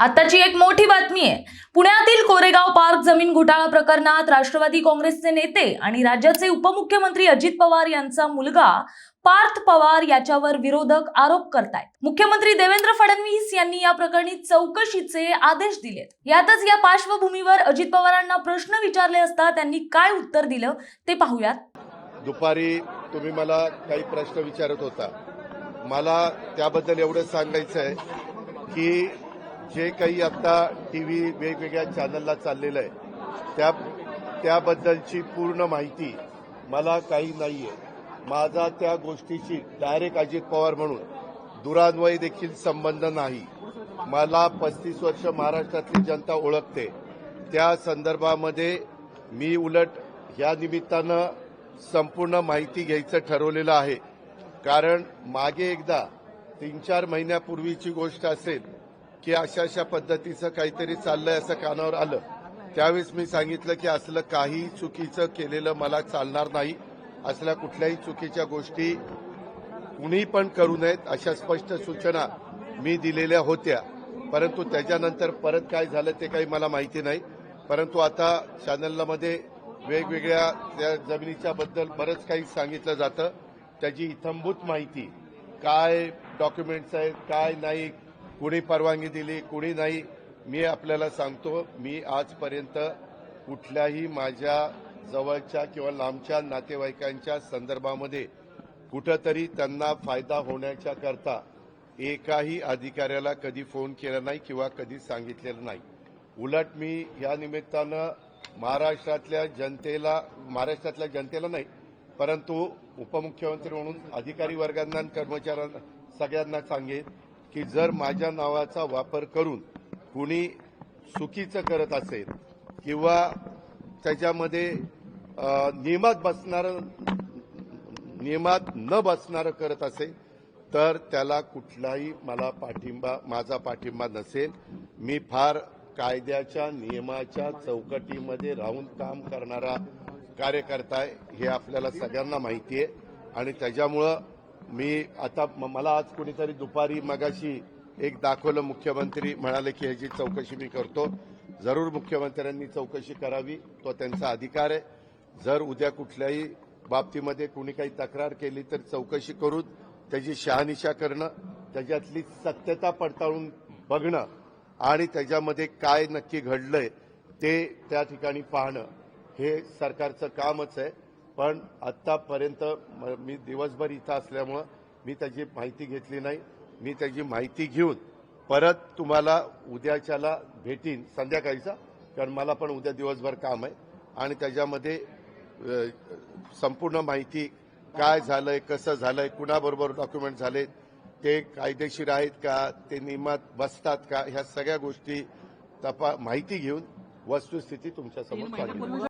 आताची एक मोठी बातमी आहे. पुण्यातील कोरेगाव पार्क जमीन घोटाळा प्रकरणात राष्ट्रवादी काँग्रेसचे नेते आणि राज्याचे उपमुख्यमंत्री अजित पवार यांचा मुलगा पार्थ पवार याच्यावर विरोधक आरोप करतायत. मुख्यमंत्री देवेंद्र फडणवीस यांनी या प्रकरणी चौकशीचे आदेश दिलेत. यातच या पार्श्वभूमीवर अजित पवारांना प्रश्न विचारले असता त्यांनी काय उत्तर दिलं ते पाहूयात. दुपारी तुम्ही मला काही प्रश्न विचारत होता. मला त्याबद्दल एवढं सांगायचं आहे की जे काही आता टी व्ही वेगवेगळ्या चॅनलला चाललेलं आहे त्या त्याबद्दलची पूर्ण माहिती मला काही नाही आहे माझा त्या गोष्टीशी डायरेक्ट अजित पवार म्हणून दुरान्वयी देखील संबंध नाही. मला पस्तीस वर्ष महाराष्ट्रातली जनता ओळखते. त्या संदर्भामध्ये मी उलट या निमित्तानं संपूर्ण माहिती घ्यायचं ठरवलेलं आहे. कारण मागे एकदा तीन चार महिन्यापूर्वीची गोष्ट असेल की अशा अशा पद्धतीचं काहीतरी चाललंय असं कानावर आलं. त्यावेळेस मी सांगितलं की असलं काही चुकीचं केलेलं मला चालणार नाही. असल्या कुठल्याही चुकीच्या गोष्टी कुणी पण करू नयेत अशा स्पष्ट सूचना मी दिलेल्या होत्या. परंतु त्याच्यानंतर परत काय झालं ते काही मला माहिती नाही. परंतु आता चॅनलमध्ये वेगवेगळ्या त्या जमिनीच्या बद्दल बरंच काही सांगितलं जातं. त्याची इथंभूत माहिती काय डॉक्युमेंट्स आहेत काय नाही कुणी परवानगी दिली कुणी नाही मी आपल्याला सांगतो मी आजपर्यंत कुठल्याही माझ्या जवळच्या किंवा लांबच्या नातेवाईकांच्या संदर्भामध्ये कुठंतरी त्यांना फायदा होण्याच्या करता एकाही अधिकाऱ्याला कधी फोन केला नाही किंवा कधी सांगितलेलं नाही. उलट मी या निमित्तानं महाराष्ट्रातल्या जनतेला महाराष्ट्रातल्या जनतेला नाही परंतु उपमुख्यमंत्री म्हणून अधिकारी वर्गांना कर्मचाऱ्यांना सगळ्यांना सांगेन की जर माझ्या नावाचा वापर करून कुणी चुकीचं करत असेल किंवा त्याच्यामध्ये नियमात बसणारं नियमात न बसणारं करत असेल तर त्याला कुठलाही मला पाठिंबा माझा पाठिंबा नसेल. मी फार कायद्याच्या नियमाच्या चौकटीमध्ये राहून काम करणारा कार्यकर्ता आहे हे आपल्याला सगळ्यांना माहिती आहे. आणि त्याच्यामुळं मी आता मला आज कोणीतरी दुपारी मगाशी एक दाखवलं मुख्यमंत्री म्हणाले की ह्याची चौकशी मी करतो. जरूर मुख्यमंत्र्यांनी चौकशी करावी तो त्यांचा अधिकार आहे. जर उद्या कुठल्याही बाबतीमध्ये कुणी काही तक्रार केली तर चौकशी करून त्याची शहानिशा करणं त्याच्यातली सत्यता पडताळून बघणं आणि त्याच्यामध्ये काय नक्की घडलंय ते त्या ठिकाणी पाहणं हे सरकारचं कामच आहे. पण आत्तापर्यंत म- मी दिवसभर इथं असल्यामुळं मी त्याची माहिती घेतली नाही. मी त्याची माहिती घेऊन परत तुम्हाला उद्याच्याला भेटीन संध्याकाळीचा कारण मला पण उद्या दिवसभर काम आहे. आणि त्याच्यामध्ये संपूर्ण माहिती काय झालंय कसं झालंय कुणाबरोबर डॉक्युमेंट झाले ते कायदेशीर आहेत का ते नियमात बसतात का ह्या सगळ्या गोष्टी तपा माहिती घेऊन वस्तुस्थिती तुमच्यासमोर सांगेन